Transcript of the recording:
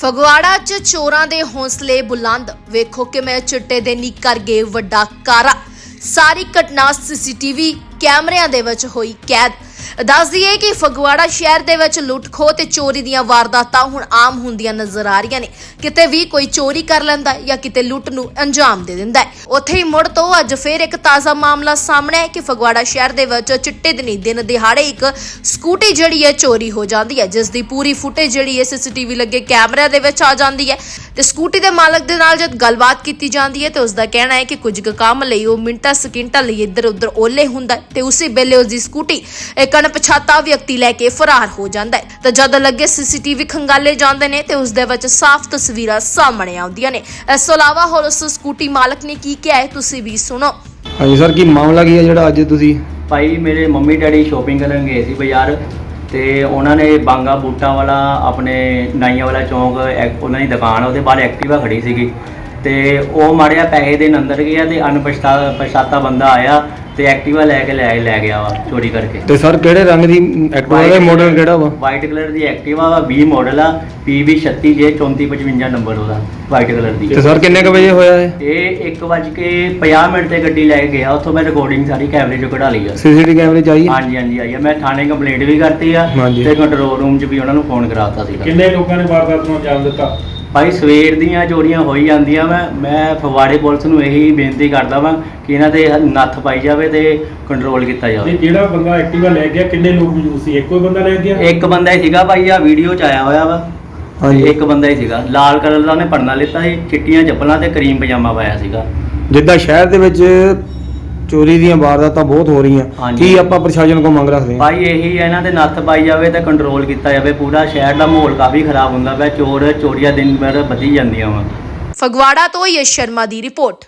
ਫਗਵਾੜਾ 'ਚ ਚੋਰਾਂ ਦੇ ਹੌਸਲੇ ਬੁਲੰਦ। ਵੇਖੋ ਕਿ ਮੈਂ ਚਿੱਟੇ ਦੇ ਨੀ ਕਰ ਗਏ ਵੱਡਾ ਕਾਰਾ। ਸਾਰੀ ਘਟਨਾ ਸੀਸੀਟੀਵੀ ਕੈਮਰਿਆਂ ਦੇ ਵਿੱਚ ਹੋਈ ਕੈਦ। ਦੱਸ ਦਈਏ ਕਿ ਫਗਵਾੜਾ ਸ਼ਹਿਰ ਦੇ ਵਿੱਚ ਲੁੱਟ ਖੋਹ ਤੇ ਚੋਰੀ ਦੀਆਂ ਵਾਰਦਾਤਾਂ ਹੁਣ ਆਮ ਹੁੰਦੀਆਂ ਨਜ਼ਰ ਆ ਰਹੀਆਂ ਨੇ। ਕਿਤੇ ਵੀ ਕੋਈ ਚੋਰੀ ਕਰ ਲੈਂਦਾ ਹੈ ਜਾਂ ਕਿਤੇ ਲੁੱਟ ਨੂੰ ਅੰਜਾਮ ਦੇ ਦਿੰਦਾ ਹੈ। ਉੱਥੇ ਹੀ ਮੁੜ ਤੋਂ ਅੱਜ ਫੇਰ ਇੱਕ ਤਾਜ਼ਾ ਮਾਮਲਾ ਸਾਹਮਣੇ ਹੈ ਕਿ ਫਗਵਾੜਾ ਸ਼ਹਿਰ ਦੇ ਵਿੱਚ ਚਿੱਟੇ ਦਿਨੀ ਦਿਨ ਦਿਹਾੜੇ ਇੱਕ ਸਕੂਟੀ ਜਿਹੜੀ ਹੈ ਚੋਰੀ ਹੋ ਜਾਂਦੀ ਹੈ, ਜਿਸ ਦੀ ਪੂਰੀ ਫੁਟੇਜ ਜਿਹੜੀ ਹੈ ਸੀਸੀਟੀਵੀ ਲੱਗੇ ਕੈਮਰਿਆਂ ਦੇ ਵਿੱਚ ਆ ਜਾਂਦੀ ਹੈ। ਤੇ ਸਕੂਟੀ ਦੇ ਮਾਲਕ ਦੇ ਨਾਲ ਜਦ ਗੱਲਬਾਤ ਕੀਤੀ ਜਾਂਦੀ ਹੈ ਤੇ ਉਸ ਦਾ ਕਹਿਣਾ ਹੈ ਕਿ ਕੁਝ ਕੁ ਕੰਮ ਲਈ ਉਹ ਮਿੰਟਾਂ ਸਕਿੰਟਾਂ ਲਈ ਇੱਧਰ ਉੱਧਰ ਓਲੇ ਹੁੰਦਾ ਹੈ ਤੇ ਉਸੇ ਵੇਲੇ ਉਸ ਦੀ ਸਕੂਟੀ ਇੱਕ ਅਣਪਛਾਤਾ ਵਿਅਕਤੀ ਲੈ ਕੇ ਫਰਾਰ ਹੋ ਜਾਂਦਾ ਹੈ। ਤਾਂ ਜਦ ਲੱਗੇ ਸੀਸੀਟੀਵੀ ਖੰਗਾਲੇ ਜਾਂਦੇ ਨੇ ਤੇ ਉਸ ਦੇ ਵਿੱਚ ਸਾਫ਼ ਤਸਵੀਰਾਂ ਸਾਹਮਣੇ ਆਉਂਦੀਆਂ ਨੇ। ਇਸ ਤੋਂ ਇਲਾਵਾ ਹੋਰ ਉਸ ਸਕੂਟੀ ਮਾਲਕ ਨੇ ਕੀ ਕਿਹਾ ਹੈ ਤੁਸੀਂ ਵੀ ਸੁਣੋ। ਹਾਂਜੀ ਸਰ ਕੀ ਮਾਮਲਾ ਕੀ ਹੈ ਜਿਹੜਾ ਅੱਜ ਤੁਸੀਂ? ਭਾਈ ਮੇਰੇ ਮੰਮੀ ਡੈਡੀ ਸ਼ੋਪਿੰਗ ਕਰਨ ਗਏ ਸੀ ਬਾਜ਼ਾਰ ਤੇ ਉਹਨਾਂ ਨੇ ਬਾਂਗਾ ਬੂਟਾਂ ਵਾਲਾ ਆਪਣੇ ਨਾਈਆਂ ਵਾਲਾ ਚੌਂਕ ਐਕ- ਉਹਨਾਂ ਦੀ ਦੁਕਾਨ ਆ, ਉਹਦੇ ਬਾਹਰ ਐਕਟਿਵਾ ਖੜੀ ਸੀਗੀ। ਤੇ ਉਹ ਮਾੜਿਆ ਪੈਸੇ ਦੇਣ ਅੰਦਰ ਗਿਆ ਤੇ ਅਣਪਛਾਤਾ ਪਛਾਤਾ ਬੰਦਾ ਆਇਆ ਤੇ ਐਕਟਿਵਾ ਲੈ ਕੇ ਲੈ ਲੈ ਗਿਆ ਵਾ ਚੋਰੀ ਕਰਕੇ। ਤੇ ਸਰ ਕਿਹੜੇ ਰੰਗ ਦੀ ਐਕਟਿਵਾ ਦਾ ਮਾਡਲ ਕਿਹੜਾ ਵਾ? ਵਾਈਟ ਕਲਰ ਦੀ ਐਕਟਿਵਾ ਵਾ 20 ਮਾਡਲ ਆ PV 36J 3455 ਨੰਬਰ ਉਹਦਾ ਵਾਈਟ ਕਲਰ ਦੀ। ਤੇ ਸਰ ਕਿੰਨੇ ਕ ਵਜੇ ਹੋਇਆ ਇਹ? ਇਹ 1:50 ਮਿੰਟ ਤੇ ਗੱਡੀ ਲੈ ਕੇ ਗਿਆ ਉੱਥੋਂ ਮੈਂ ਰਿਕਾਰਡਿੰਗ ਸਾਰੀ ਕੈਮਰੇ 'ਚੋਂ ਕਢਾ ਲਈ ਆ। ਸੀਸੀਟੀਵੀ ਕੈਮਰੇ ਚ ਆਈ? ਹਾਂਜੀ ਹਾਂਜੀ ਆਈ ਆ। ਮੈਂ ਥਾਣੇ ਕੰਪਲੇਂਟ ਵੀ ਕਰਤੀ ਆ ਹਾਂਜੀ। ਤੇ ਕੰਟਰੋਲ ਰੂਮ 'ਚ ਵੀ ਉਹਨਾਂ ਨੂੰ ਫੋਨ ਕਰਾਤਾ ਸੀਗਾ। ਕਿੰਨੇ ਲੋਕਾਂ ਨੇ ਵਾਰਦਾਤ ਨੂੰ ਅੰਜਾਮ ਦਿੱਤਾ? ਭਾਈ ਸਵੇਰ ਦੀਆਂ ਚੋਰੀਆਂ ਹੋਈ ਜਾਂਦੀਆਂ ਮੈਂ ਮੈਂ ਫਗਵਾੜੇ ਪੁਲਿਸ ਨੂੰ ਇਹੀ ਬੇਨਤੀ ਕਰਦਾ ਵਾਂ ਕਿ ਇਹਨਾਂ ਤੇ ਨੱਥ ਪਾਈ ਜਾਵੇ ਤੇ ਕੰਟਰੋਲ ਕੀਤਾ ਤੇ ਜਾਵੇ ਜਿਹੜਾ ਬੰਦਾ ਐਕਟਿਵਾ ਲੈ ਗਿਆ ਕਿੰਨੇ ਲੋਕ ਮੌਜੂਦ ਸੀ? ਇੱਕੋ ਹੀ ਬੰਦਾ ਲੈ ਗਿਆ? ਇੱਕ ਬੰਦਾ ਹੀ ਸੀਗਾ ਭਾਈ ਆ ਵੀਡੀਓ 'ਚ ਆਇਆ ਹੋਇਆ ਵਾ। ਹਾਂਜੀ। ਇੱਕ ਬੰਦਾ ਹੀ ਸੀਗਾ। ਲਾਲ ਕਲਰ ਦਾ ਉਹਨੇ ਪਰਨਾ ਲਿੱਤਾ ਸੀ ਚਿੱਟੀਆਂ ਚੱਪਲਾਂ ਤੇ ਕਰੀਮ ਪਜਾਮਾ ਪਾਇਆ ਸੀਗਾ। ਜਿੱਦਾਂ ਸ਼ਹਿਰ ਦੇ ਵਿੱਚ ਚੋਰੀ ਦੀਆਂ ਵਾਰਦਾਤਾਂ ਬਹੁਤ ਹੋ ਰਹੀਆਂ। ਹਾਂਜੀ। ਕੀ ਆਪਾਂ ਪ੍ਰਸ਼ਾਸਨ ਕੋਲ ਮੰਗ ਰੱਖਦੇ? ਹਾਂ ਭਾਈ ਇਹੀ ਹੈ ਇਹਨਾਂ ਤੇ ਨੱਥ ਪਾਈ ਜਾਵੇ ਤੇ ਕੰਟਰੋਲ ਕੀਤਾ ਜਾਵੇ। ਪੂਰਾ ਸ਼ਹਿਰ ਦਾ ਮਾਹੌਲ ਕਾਫੀ ਖਰਾਬ ਹੁੰਦਾ ਪਿਆ। ਚੋਰ ਚੋਰੀਆਂ ਦਿਨ ਬਰ ਵਧੀ ਜਾਂਦੀਆਂ ਵਾ। ਫਗਵਾੜਾ ਤੋਂ ਯਸ਼ ਸ਼ਰਮਾ ਦੀ ਰਿਪੋਰਟ।